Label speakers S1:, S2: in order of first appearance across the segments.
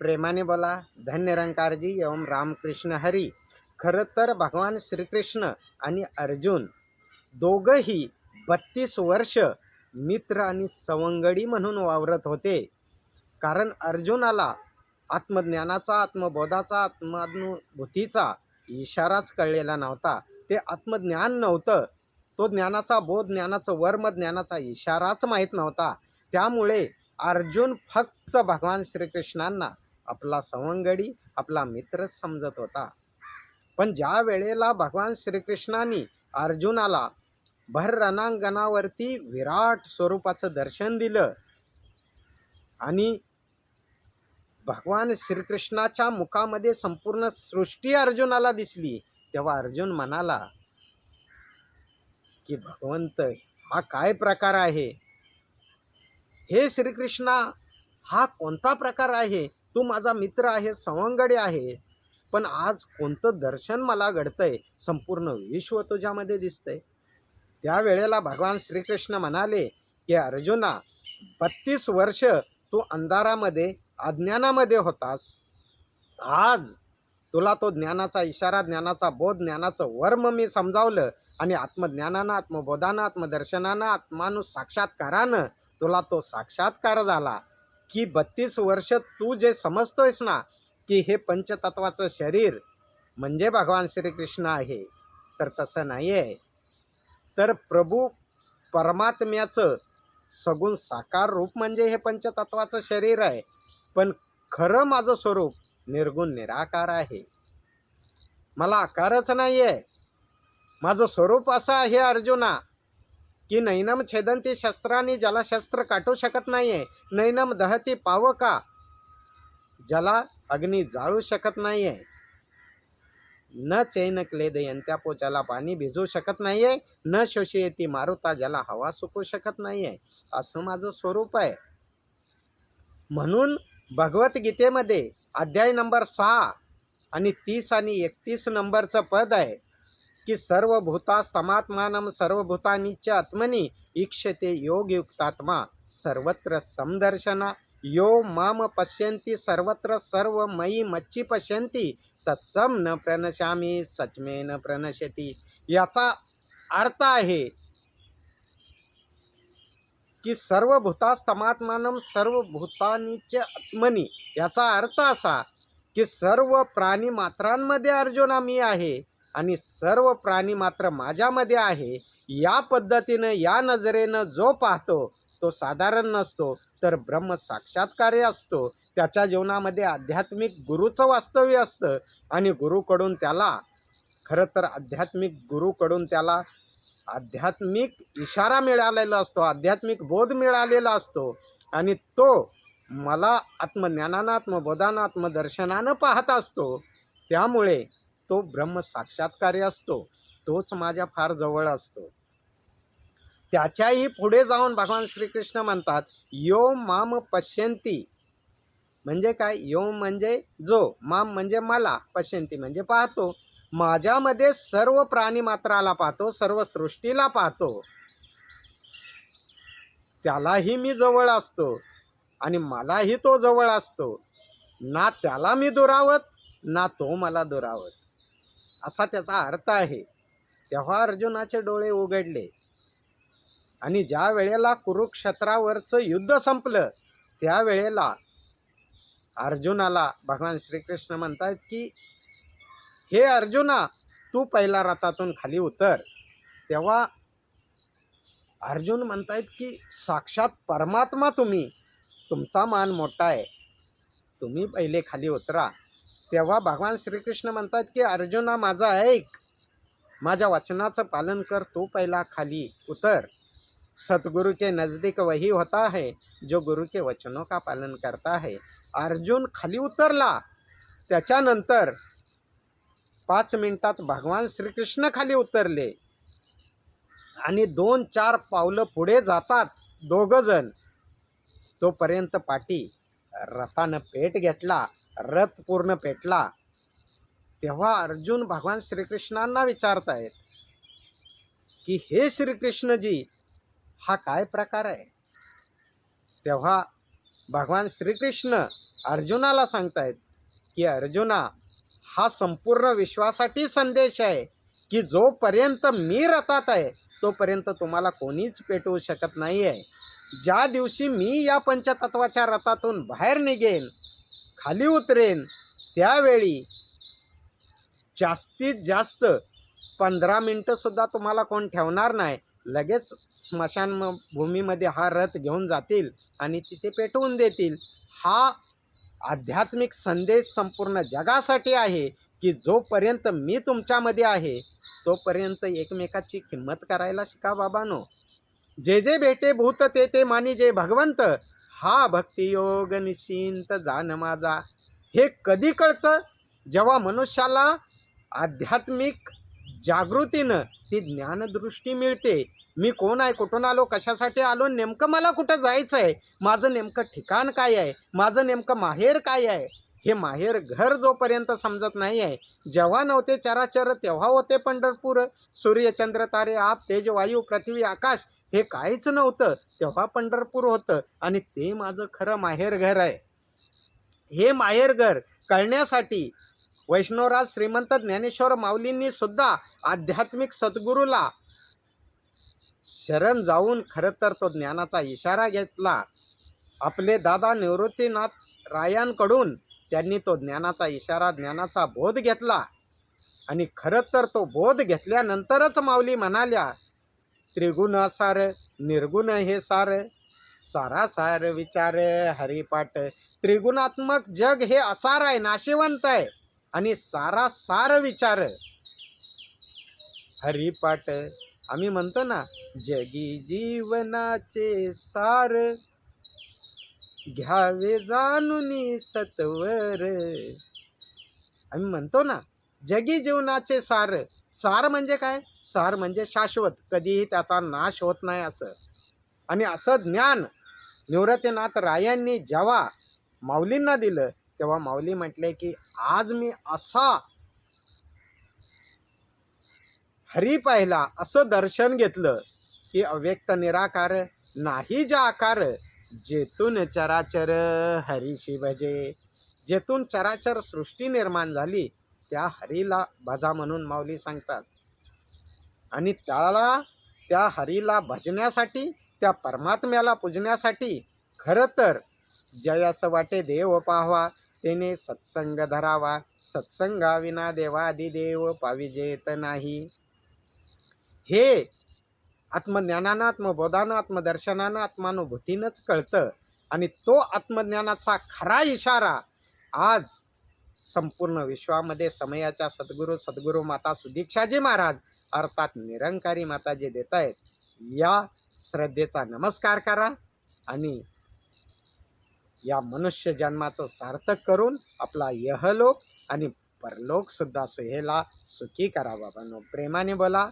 S1: प्रेमाने बोला. धन्य निरंकारजी एवं रामकृष्ण हरी. खरं तर भगवान श्रीकृष्ण आणि अर्जुन दोघंही बत्तीस वर्ष मित्र आणि सवंगडी म्हणून वावरत होते. कारण अर्जुनाला आत्मज्ञानाचा आत्मबोधाचा आत्मानुभूतीचा इशाराच कळलेला नव्हता. ते आत्मज्ञान नव्हतं. तो ज्ञानाचा बोध ज्ञानाचं वर्म ज्ञानाचा इशाराच माहीत नव्हता. त्यामुळे अर्जुन फक्त भगवान श्रीकृष्णांना आपला सवंगडी आपला मित्रच समजत होता. पण ज्या वेळेला भगवान श्रीकृष्णाने अर्जुनाला भर रणांगणावरती विराट स्वरूपाचं दर्शन दिलं आणि भगवान श्रीकृष्णाच्या मुखामध्ये संपूर्ण सृष्टी अर्जुनाला दिसली तेव्हा अर्जुन म्हणाला की भगवंत हा काय प्रकार आहे? हे श्रीकृष्णा हा कोणता प्रकार आहे? तू माझा मित्र आहे सवंगडी आहे. पण आज कोणतं दर्शन मला घडतंय संपूर्ण विश्व तुझ्यामध्ये दिसतंय. त्यावेळेला भगवान श्रीकृष्ण म्हणाले की अर्जुना बत्तीस वर्ष तू अंधारामध्ये अज्ञानामध्ये होतास. आज तुला तो ज्ञानाचा इशारा ज्ञानाचा बोध ज्ञानाचं वर्म मी समजावलं आणि आत्मज्ञानानं आत्मबोधानं आत्मदर्शनानं आत्मानुसाक्षात्कारानं तुला तो साक्षात्कार झाला. की बत्तीस वर्ष तू जे समजतोयस ना की हे पंचतत्वाचं शरीर म्हणजे भगवान श्रीकृष्ण आहे तर तसं नाही आहे तर प्रभू परमात्म्याचं सगुण साकार रूप म्हणजे हे पंचतत्वाचं शरीर आहे पण खरं माझं स्वरूप निर्गुण निराकार आहे. मला आकारच नाही आहे माझं स्वरूप असं आहे अर्जुना की नैनम छेदंती शस्त्राने ज्याला शस्त्र काटू शकत नाही आहे नैनम दहती पाव का? ज्याला अग्नी जाळू शकत नाही आहे न चैन क्लेद यंत्यापो पोचाला पाणी भिजवू शकत नाही आहे न शोषयती मारुता ज्याला हवा सुकू शकत नाही आहे असं माझं स्वरूप आहे. म्हणून भगवद्गीतेमध्ये अध्याय नंबर सहा आणि तीस आणि एकतीस नंबरचं पद आहे. की सर्व भूतास्तमात्मानम सर्वभूतानीच आत्मनी इक्षते योगयुक्तात्मा. सर्वत्र समदर्शना यो माम पश्यन्ति सर्वत्र सर्व मयी मच्छी पश्यन्ति तत्सम न प्रणशामी सचमे न प्रणशती. याचा अर्थ आहे की सर्व भूतास्तमात्मानम सर्व भूतानीच आत्मनी. याचा अर्थ असा की सर्व प्राणी मात्रांमध्ये अर्जुना मी आहे. आणि सर्व प्राणी मात्र माझ्यामध्ये आहे. या पद्धतीनं या नजरेनं जो पाहतो तो साधारण नसतो तर ब्रह्म साक्षात्कार्य असतो. त्याच्या जीवनामध्ये आध्यात्मिक गुरुचं वास्तव्य असतं आणि गुरुकडून त्याला खरं तर आध्यात्मिक गुरुकडून त्याला आध्यात्मिक इशारा मिळालेला असतो आध्यात्मिक बोध मिळालेला असतो आणि तो मला आत्मज्ञानानं आत्मबोधानं आत्मदर्शनानं पाहत असतो. त्यामुळे तो ब्रह्म साक्षात्कारी असतो तोच माझ्या फार जवळ असतो. त्याच्याही पुढे जाऊन भगवान श्रीकृष्ण म्हणतात यो माम पश्यंती. म्हणजे काय? यो म्हणजे जो माम म्हणजे मला पश्यंती म्हणजे पाहतो. माझ्यामध्ये सर्व प्राणी मात्राला पाहतो सर्व सृष्टीला पाहतो. त्यालाही मी जवळ असतो आणि मलाही तो जवळ असतो. ना त्याला मी दुरावत ना तो मला दुरावत. असा त्याचा अर्थ आहे. तेव्हा अर्जुनाचे डोळे उघडले. आणि ज्या वेळेला कुरुक्षेत्रावरचं युद्ध संपलं त्यावेळेला अर्जुनाला भगवान श्रीकृष्ण म्हणतात की हे अर्जुना तू पहिला रथातून खाली उतर. तेव्हा अर्जुन म्हणतायत की साक्षात परमात्मा तुम्ही. तुमचा मान मोठा आहे. तुम्ही पहिले खाली उतरा. तेव्हा भगवान श्रीकृष्ण म्हणतात की अर्जुना माझा ऐक. माझ्या वचनाचं पालन कर तू पहिला खाली उतर. सतगुरु के नज़दीक वही होता है जो गुरु के वचनों का पालन करता है अर्जुन खाली उतरला. त्याच्यानंतर पाच मिनिटात भगवान श्रीकृष्ण खाली उतरले. आणि दोन चार पावलं पुढे जातात दोघंजण. तोपर्यंत पाठी रथानं पेट घेतला. रथ पूर्ण पेटला तेव्हा अर्जुन भगवान श्रीकृष्णांना विचारतायत की हे श्रीकृष्णजी हा काय प्रकार आहे? तेव्हा भगवान श्रीकृष्ण अर्जुनाला सांगतायत की अर्जुना हा संपूर्ण विश्वासाठी संदेश आहे की जोपर्यंत मी रथात आहे तोपर्यंत तुम्हाला कोणीच पेटवू शकत नाही आहे ज्या दिवशी मी या पंचतत्वाच्या रथातून बाहेर निघेन खाली उतरेन. त्यावेळी जास्तीत जास्त पंधरा मिनटंसुद्धा तुम्हाला कोण ठेवणार नाही. लगेच स्मशान म- भूमीमध्ये हा रथ घेऊन जातील आणि तिथे पेटवून देतील. हा आध्यात्मिक संदेश संपूर्ण जगासाठी आहे की जोपर्यंत मी तुमच्यामध्ये आहे तोपर्यंत एकमेकाची किंमत करायला शिका बाबानो. जे जे भेटे भूत ते ते मानी जे भगवंत हा भक्तियोग निश्चिंत जाण माझा. हे कधी कळतं? जेव्हा मनुष्याला आध्यात्मिक जागृतीनं ती ज्ञानदृष्टी मिळते. मी कोण आहे? कुठून आलो? कशासाठी आलो? नेमकं मला कुठं जायचं आहे माझं नेमकं ठिकाण काय आहे? माझं नेमकं माहेर काय आहे? हे माहेर घर जोपर्यंत समजत नाही आहे जेव्हा नव्हते चराचर तेव्हा होते पंढरपूर. सूर्य चंद्र तारे आप तेज वायू पृथ्वी आकाश हे काहीच नव्हतं. तेव्हा पंढरपूर होतं आणि ते माझं खरं माहेरघर आहे. हे माहेरघर कळण्यासाठी वैष्णवराज श्रीमंत ज्ञानेश्वर माऊलींनी सुद्धा आध्यात्मिक सद्गुरूला शरण जाऊन खरं तर तो ज्ञानाचा इशारा घेतला. आपले दादा निवृत्तीनाथ रायांकडून त्यांनी तो ज्ञानाचा इशारा ज्ञानाचा बोध घेतला. आणि खरं तर तो बोध घेतल्यानंतरच माऊली म्हणाल्या त्रिगुण सार निर्गुण हे सार. सारा सार विचार हरिपाठ. त्रिगुणात्मक जग हे असार आहे नाशिवंत आहे. आणि सारा सार विचार. हरिपाठ. आम्ही म्हणतो ना जगी जीवनाचे सार. घ्यावे जाणून सत्वर. आम्ही म्हणतो ना जगी जीवनाचे सार. सार म्हणजे काय? सार म्हणजे शाश्वत. कधीही त्याचा नाश होत नाही असं. आणि असं ज्ञान निवृत्तीनाथ रायांनी जेव्हा माऊलींना दिलं तेव्हा माऊली म्हटले की आज मी असा हरी पाहिला असं दर्शन घेतलं की अव्यक्त निराकार नाही जा आकार जेथून चराचर हरीशी भजे जेथून चराचर सृष्टी निर्माण झाली त्या हरीला भजा म्हणून माऊली सांगतात. आणि त्याला त्या हरीला भजण्यासाठी त्या परमात्म्याला पूजण्यासाठी खरं तर जयास वाटे देव पाहावा तेने सत्संग धरावा. सत्संगाविना देवादी देव पाविजेत नाही. हे आत्मज्ञानानं आत्मबोधानं आत्मदर्शनानं आत्मानुभूतीनंच कळतं. आणि तो आत्मज्ञानाचा खरा इशारा आज संपूर्ण विश्वामध्ये समयाच्या सद्गुरू सद्गुरू माता सुदीक्षाजी महाराज अर्थात निरंकारी माता जे देत आहेत. या श्रद्धेचा नमस्कार करा आणि या मनुष्य जन्माचं सार्थक करून आपला यहलोक आणि परलोकसुद्धा सुहेला सुखी करा बाबांनो प्रेमाने बोला.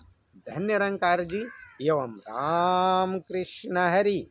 S1: धन्य रंकारजी एवं राम कृष्ण हरी.